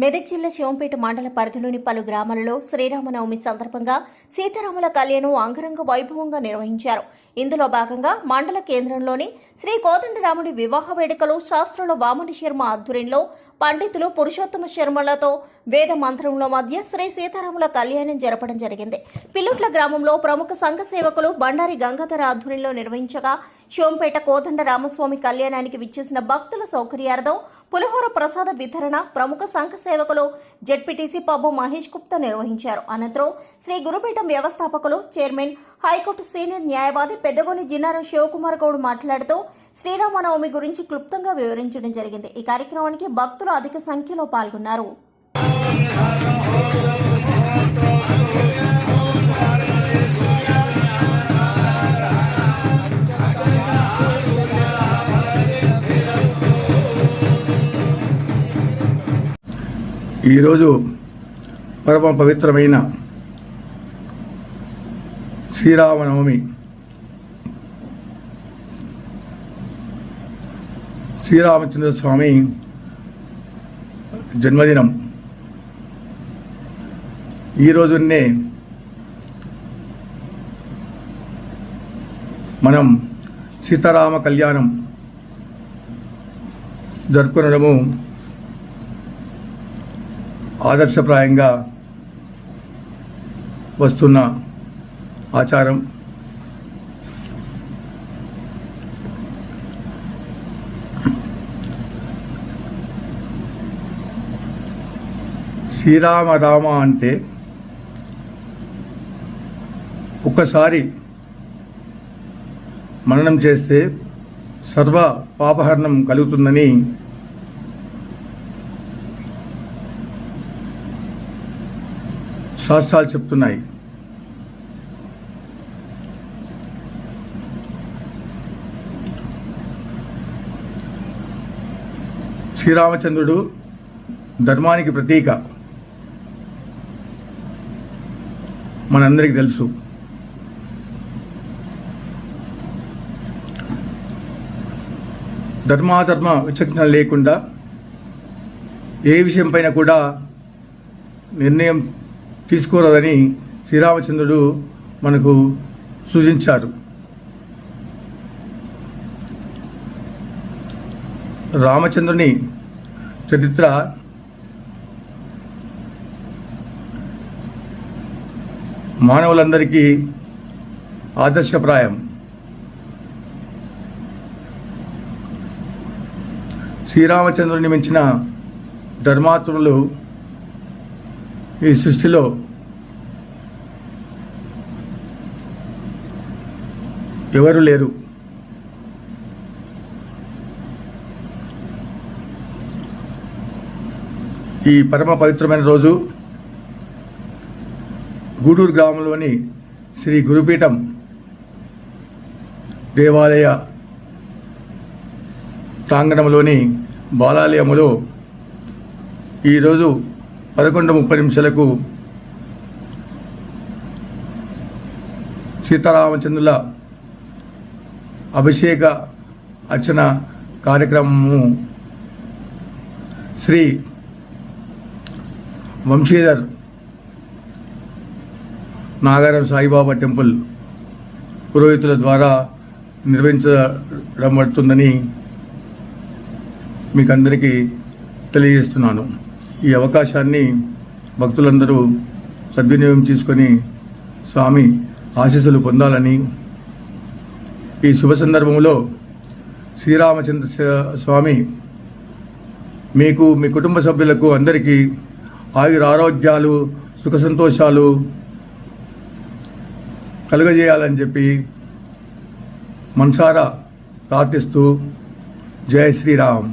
మెదక్ జిల్లా శివంపేట మండల పరిధిలోని పలు గ్రామాలలో శ్రీరామనవమి సందర్భంగా సీతారాముల కళ్యాణం అంగరంగ వైభవంగా నిర్వహించారు. ఇందులో భాగంగా మండల కేంద్రంలోని శ్రీ కోదండరాముడి వివాహ వేడుకలు శాస్త్రుల వామని శర్మ ఆధ్వర్యంలో పండితులు పురుషోత్తమ శర్మలతో వేద మంత్రముల మధ్య శ్రీ సీతారాముల కళ్యాణం జరపడం జరిగింది. పిల్లుట్ల గ్రామంలో ప్రముఖ సంఘ సేవకులు బండారి గంగాధర ఆధ్వర్యంలో నిర్వహించగా శివంపేట కోదండ రామస్వామి కళ్యాణానికి విచ్చేసిన భక్తుల సౌకర్యార్థం పులిహోర ప్రసాద వితరణ ప్రముఖ సంఘ సేవకులు జడ్పీటీసీ పబ్బు మహేష్ గుప్తా నిర్వహించారు. అనంతరం శ్రీ గురుపీఠం వ్యవస్థాపకులు చైర్మన్ హైకోర్టు సీనియర్ న్యాయవాది పెద్దగోని జిన్నారం శివకుమార్ గౌడ్ మాట్లాడుతూ శ్రీరామనవమి గురించి క్లుప్తంగా వివరించడం జరిగింది. ఈ కార్యక్రమానికి భక్తులు అధిక సంఖ్యలో పాల్గొన్నారు. ఈరోజు పరమ పవిత్రమైన శ్రీరామనవమి. శ్రీరామచంద్ర స్వామి జన్మదినం. ఈ రోజున్నే మనం సీతారామ కళ్యాణం జరుపుకునడము ఆదర్శప్రాయంగా వస్తున్న ఆచారం. శ్రీరామ రామ అంటే ఒక్కసారి మననం చేస్తే సర్వ పాపహరణం కలుగుతుందని శాస్త్రాలు చెప్తున్నాయి. శ్రీరామచంద్రుడు ధర్మానికి ప్రతీక. మనందరికీ తెలుసు. ధర్మాధర్మ విచక్షణ లేకుండా ఏ విషయం పైన కూడా నిర్ణయం తీసుకోరాదని శ్రీరామచంద్రుడు మనకు సూచించారు. రామచంద్రుని చరిత్ర మానవులందరికీ ఆదర్శప్రాయం. శ్రీరామచంద్రుని మించిన ధర్మాత్ములు ఈ సృష్టిలో ఎవరు లేరు? ఈ పరమ పవిత్రమైన రోజు గూడూరు గ్రామంలోని శ్రీ గురుపీఠం దేవాలయ ప్రాంగణంలోని బాలాలయములో ఈరోజు పదకొండు ముప్పై నిమిషాలకు సీతారామచంద్రుల అభిషేక అర్చన కార్యక్రమము శ్రీ వంశీధర్ నాగారం సాయిబాబా టెంపుల్ పురోహితుల ద్వారా నిర్వహించడం పడుతుందని మీకు అందరికీ తెలియజేస్తున్నాను. ఈ అవకాశాన్ని భక్తులందరూ సద్వినియోగం చేసుకొని స్వామి ఆశీస్సులు పొందాలని ఈ శుభ సందర్భంలో శ్రీరామచంద్ర స్వామి మీకు మీ కుటుంబ సభ్యులకు అందరికీ ఆయుర ఆరోగ్యాలు సుఖ సంతోషాలు కలుగజేయాలని చెప్పి మనసారా ప్రార్థిస్తూ జై శ్రీరామ్.